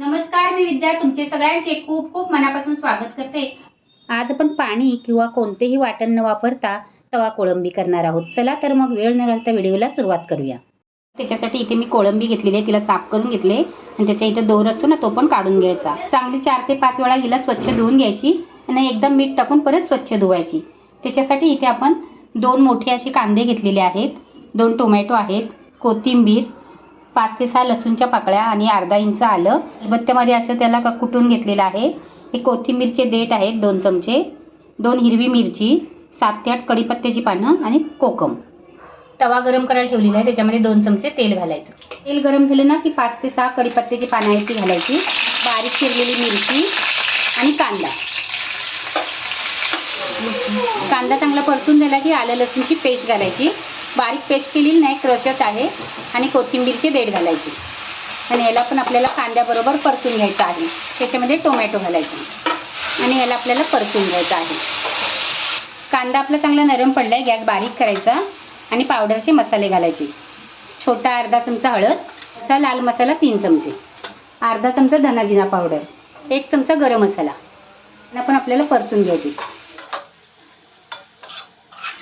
नमस्कार मी विद्या. तुमचे सगळ्यांचे खूप खूप मनापासून स्वागत करते. आज आपण पाणी किंवा कोणतेही वाटण न वापरता तवा कोळंबी करणार आहोत. चला तर मग वेळ न घालता व्हिडिओला सुरुवात करूया. त्याच्यासाठी इथे मी कोळंबी घेतलेली आहे तिला साफ करून घेतले. आणि त्याच्या इथे दोर असतो ना तो पण काढून घ्यायचा. चांगली चार ते पाच वेळा हिला स्वच्छ धुवून घ्यायची आणि एकदम मीठ टाकून परत स्वच्छ धुवायची. त्याच्यासाठी इथे आपण दोन मोठे असे कांदे घेतलेले आहेत. दोन टोमॅटो आहेत. कोथिंबीर पाच ते सहा लसूणच्या पाकळ्या आणि अर्धा इंच आलं. खलबत्त्यामध्ये असं त्याला का कुटून घेतलेलं आहे. हे कोथिंबीरचे देठ आहेत दोन चमचे दोन हिरवी मिरची सात ते आठ कडीपत्त्याची पानं आणि कोकम. तवा गरम करायला ठेवलेला आहे. त्याच्यामध्ये दोन चमचे तेल घालायचं. तेल गरम झालं ना की पाच ते सहा कडीपत्त्याची पानं आहेत ती घालायची. बारीक चिरलेली मिरची आणि कांदा. कांदा चांगला परतून झाला की आलं लसूणची पेस्ट घालायची. बारीक पेस्ट केलेली नाही क्रशच आहे. आणि कोथिंबीरचे देठ घालायचे. आणि याला पण आपल्याला कांद्याबरोबर परतून घ्यायचं आहे. त्याच्यामध्ये टोमॅटो घालायचे. आणि याला आपल्याला परतून घ्यायचं आहे. कांदा आपला चांगला नरम पडला आहे गॅस बारीक करायचा. आणि पावडरचे मसाले घालायचे. छोटा अर्धा चमचा हळद असा लाल मसाला तीन चमचे. अर्धा चमचा धनाजिना पावडर एक चमचा गरम मसाला. यांना पण आपल्याला परतून घ्यायची.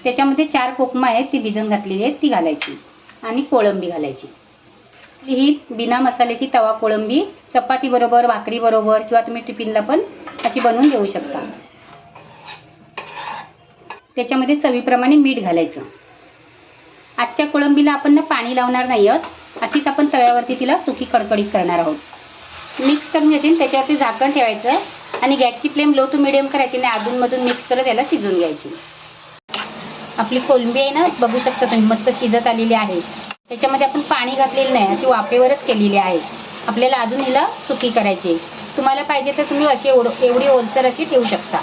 त्याच्यामध्ये चार कोकमा आहेत ती भिजून घातलेली आहेत ती घालायची. आणि कोळंबी घालायची. ही बिना मसाल्याची तवा कोळंबी चपाती बरोबर भाकरी बरोबर किंवा तुम्ही टिफिनला पण अशी बनवून देऊ शकता. त्याच्यामध्ये चवीप्रमाणे मीठ घालायचं. आजच्या कोळंबीला आपण ना पाणी लावणार नाही आहोत. अशीच आपण तव्यावरती तिला सुकी कडकडीत करणार आहोत. मिक्स करून घेते त्याच्यावरती झाकण ठेवायचं. आणि गॅसची फ्लेम लो टू मिडियम करायची आणि अधूनमधून मिक्स करत याला शिजून घ्यायची. आपली कोलंबी आहे ना बघू शकता तुम्ही मस्त शिजत आलेली आहे. त्याच्यामध्ये आपण पाणी घातलेलं नाही अशी वाफेवरच केलेली आहे. आपल्याला अजून हिला सुकी करायची आहे. तुम्हाला पाहिजे तर तुम्ही अशी एवढं एवढी ओलसर अशी ठेवू शकता.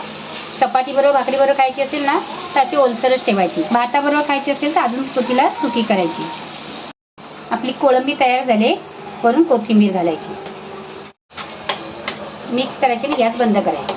चपातीबरोबर भाकरीबरोबर खायची असेल ना तर अशी ओलसरच ठेवायची. भाताबरोबर खायची असेल तर अजून सुकीला सुकी करायची. आपली कोळंबी तयार झाली वरून कोथिंबीर घालायची. मिक्स करायची आणि गॅस बंद करायची.